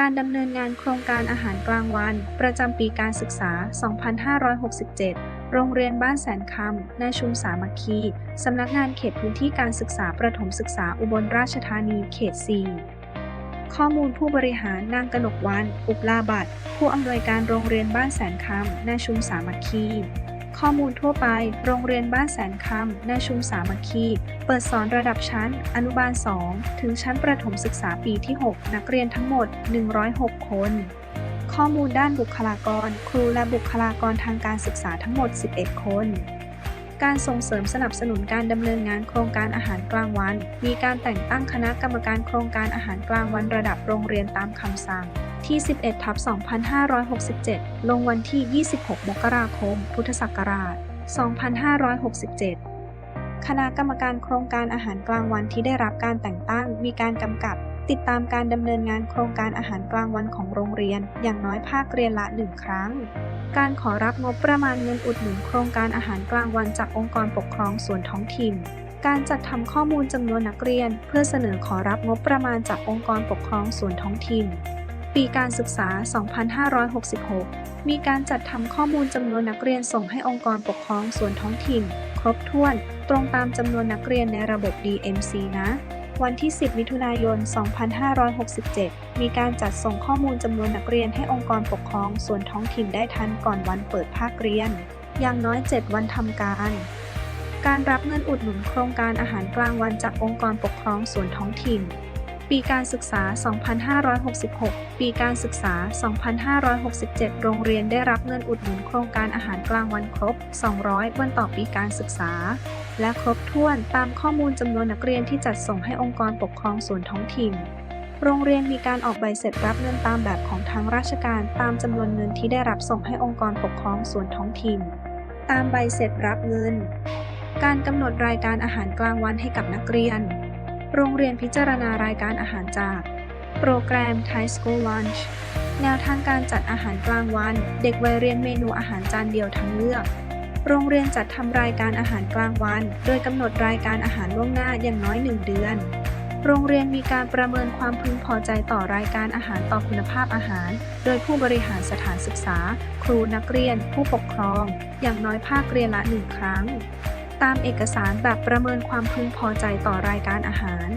การดำเนินงานโครงการอาหารกลางวัน ประจำปีการศึกษา 2567 โรงเรียนบ้านแสนคำนาชุมสามัคคี สำนักงานเขตพื้นที่การศึกษาประถมศึกษาอุบลราชธานีเขต 4 ข้อมูลผู้บริหารนางกนกวัน อุปลาบัตผู้อำนวยการโรงเรียนบ้านแสนคำนาชุมสามัคคี ข้อมูลทั่วไป โรงเรียนบ้านแสนคำนาชุมสามัคคี เปิดสอนระดับชั้น อนุบาล 2 ถึงชั้นประถมศึกษาปีที่ 6 นักเรียนทั้งหมด 106 คน ข้อมูลด้านบุคลากร ครูและบุคลากรทางการศึกษาทั้งหมด 11 คนการส่งเสริมสนับสนุนการดำเนินงานโครงการอาหารกลางวัน มีการแต่งตั้งคณะกรรมการโครงการอาหารกลางวันระดับโรงเรียนตามคำสั่ง ที่ 11ทับ2567 ลงวันที่ 26 มกราคม พุทธศักราช 2567 คณะกรรมการโครงการอาหารกลางวันที่ได้รับการแต่งตั้ง มีการกำกับ ติดตามการดำเนินงานโครงการอาหารกลางวันของโรงเรียน อย่างน้อยภาคเรียนละหนึ่งครั้ง การขอรับงบประมาณเงินอุดหนุนโครงการอาหารกลางวันจากองค์กรปกครองส่วนท้องถิ่นการจัดทำข้อมูลจำนวนนักเรียน เพื่อเสนอขอรับงบประมาณจากองค์กรปกครองส่วนท้องถิ่น ปีการศึกษา 2566 มีการจัดทำข้อมูลจำนวนนักเรียนส่งให้องค์กรปกครองส่วนท้องถิ่น ครบถ้วน ตรงตามจำนวนนักเรียนในระบบ DMC นะ วันที่ 10 มิถุนายน 2567 มีการจัดส่งข้อมูลจำนวนนักเรียนให้องค์กรปกครองส่วนท้องถิ่นได้ทันก่อนวันเปิดภาคเรียน อย่างน้อย 7 วันทำการ การรับเงินอุดหนุนโครงการอาหารกลางวันจากองค์กรปกครองส่วนท้องถิ่น ปีการศึกษา 2566 ปีการศึกษา 2567 โรงเรียนได้รับเงินอุดหนุนโครงการอาหารกลางวันครบ 200 วันต่อปีการศึกษา และครบถ้วนตามข้อมูลจำนวนนักเรียนที่จัดส่งให้องค์กรปกครองส่วนท้องถิ่น โรงเรียนมีการออกใบเสร็จรับเงินตามแบบของทางราชการตามจำนวนเงินที่ได้รับส่งให้องค์กรปกครองส่วนท้องถิ่น ตามใบเสร็จรับเงิน การกำหนดรายการอาหารกลางวันให้กับนักเรียน โรงเรียนพิจารณารายการอาหารจาก โปรแกรม Thai School Lunch แนวทางการจัดอาหารกลางวัน เด็กวัยเรียนเมนูอาหารจานเดียวทั้งเลือก โรงเรียนจัดทำรายการอาหารกลางวัน โดยกำหนดรายการอาหารล่วงหน้าอย่างน้อย 1 เดือน โรงเรียนมีการประเมินความพึงพอใจต่อรายการอาหารต่อคุณภาพอาหาร โดยผู้บริหารสถานศึกษา ครูนักเรียน ผู้ปกครอง อย่างน้อยภาคเรียนละหนึ่งครั้ง ตามเอกสารแบบประเมินความพึงพอใจต่อรายการอาหาร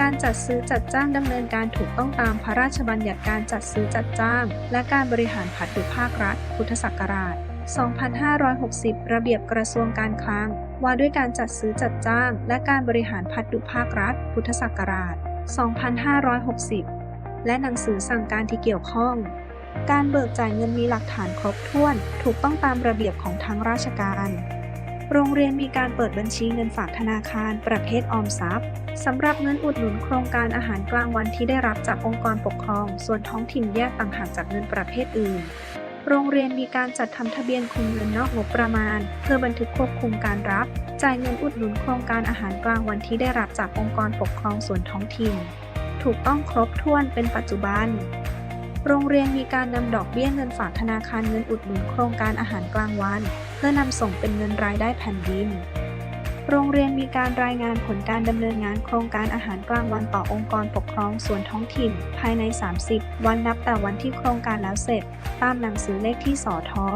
การจัดซื้อจัดจ้างดำเนินการถูกต้องตามพระราชบัญญัติการจัดซื้อจัดจ้าง และการบริหารผัดดุภาครัฐ พุทธศักราช 2560 ระเบียบกระทรวงการคลัง ว่าด้วยการจัดซื้อจัดจ้าง และการบริหารพัดดุภาครัฐ พุทธศักราช 2560 และหนังสือสั่งการที่เกี่ยวข้อง การเบิกจ่ายเงินมีหลักฐานครบถ้วน ถูกต้องตามระเบียบของทางราชการ โรงเรียนมีการเปิดบัญชีเงินฝากธนาคาร ประเภทออมทรัพย์สำหรับเงินอุดหนุนโครงการอาหารกลางวันที่ได้รับจากองค์กรปกครอง ส่วนท้องถิ่นแยกต่างหากจากเงินประเภทอื่น โรงเรียนมีการจัดทำทะเบียนคุมเงินนอกงบประมาณ เพื่อบันทึกควบคุมการรับ จ่ายเงินอุดหนุนโครงการอาหารกลางวันที่ได้รับจากองค์กรปกครองส่วนท้องถิ่น ถูกต้องครบถ้วนเป็นปัจจุบันโรงเรียนมีการนำดอกเบี้ยเงินฝากธนาคารเงินอุดหนุนโครงการอาหารกลางวัน เพื่อนำส่งเป็นเงินรายได้แผ่นดิน โรงเรียนมีการรายงานผลการดำเนินงานโครงการอาหารกลางวันต่อองค์กรปกครองส่วนท้องถิ่น ภายใน 30 วันนับแต่วันที่โครงการแล้วเสร็จ ตามหนังสือเลขที่สอทอ